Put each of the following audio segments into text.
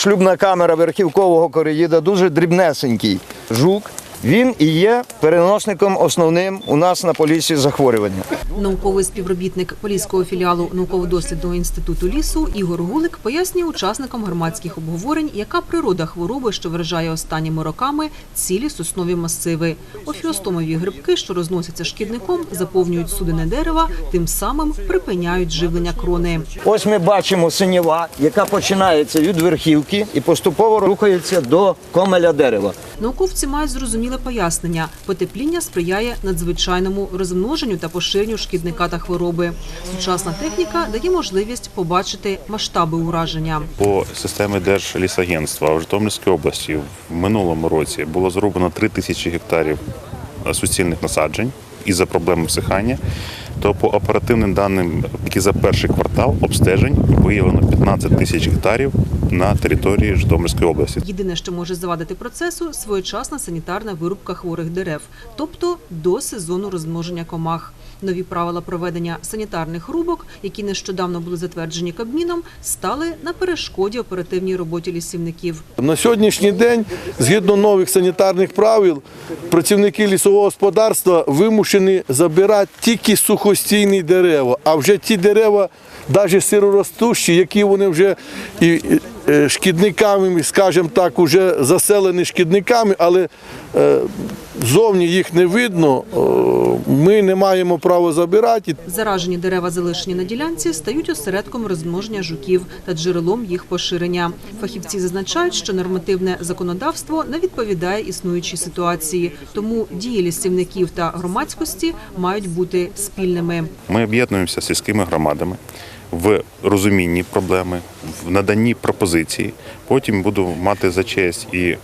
Шлюбна камера верхівкового кореїда дуже дрібнесенький жук. Він і є переносником основним у нас на полісі захворювання. Науковий співробітник Поліського філіалу науково-дослідного інституту лісу Ігор Гулик пояснює учасникам громадських обговорень, яка природа хвороби, що вражає останніми роками цілі соснові масиви. Офіостомові грибки, що розносяться шкідником, заповнюють судини дерева, тим самим припиняють живлення крони. Ось ми бачимо синєва, яка починається від верхівки і поступово рухається до комеля дерева. Науковці мають зрозуміле пояснення. Потепління сприяє надзвичайному розмноженню та поширенню шкідника та хвороби. Сучасна техніка дає можливість побачити масштаби ураження. По системі Держлісагентства в Житомирській області в минулому році було зроблено 3 тисячі гектарів суцільних насаджень із-за проблеми всихання. То по оперативним даним, які за перший квартал обстежень виявлено 15 тисяч гектарів на території Житомирської області. Єдине, що може завадити процесу своєчасна санітарна вирубка хворих дерев, тобто до сезону розмноження комах. Нові правила проведення санітарних рубок, які нещодавно були затверджені Кабміном, стали на перешкоді оперативній роботі лісівників. На сьогоднішній день, згідно нових санітарних правил, працівники лісового господарства вимушені забирати тільки сухостійні дерева, а вже ті дерева, навіть сироростущі, які вони вже шкідниками, скажімо так, вже заселені шкідниками, але е, зовні їх не видно, е, ми не маємо права забирати. Заражені дерева, залишені на ділянці, стають осередком розмноження жуків та джерелом їх поширення. Фахівці зазначають, що нормативне законодавство не відповідає існуючій ситуації, тому дії лісівників та громадськості мають бути спільними. Ми об'єднуємося з сільськими громадами в розумінні проблеми, в наданні пропозиції. Потім буду мати за честь і е,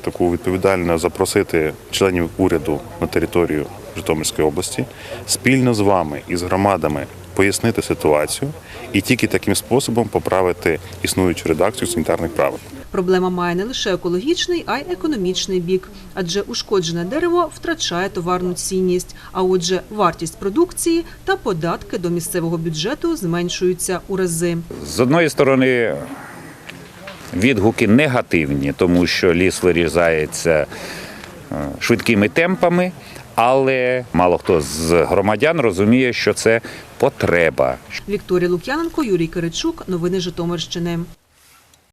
таку відповідально запросити членів уряду на територію Житомирської області спільно з вами і з громадами пояснити ситуацію і тільки таким способом поправити існуючу редакцію санітарних правил. Проблема має не лише екологічний, а й економічний бік, адже ушкоджене дерево втрачає товарну цінність, а отже, вартість продукції та податки до місцевого бюджету зменшуються у рази. З одної сторони, відгуки негативні, тому що ліс вирізається е, швидкими темпами, але мало хто з громадян розуміє, що це потреба, Вікторія Лук'яненко, Юрій Киричук. Новини Житомирщини.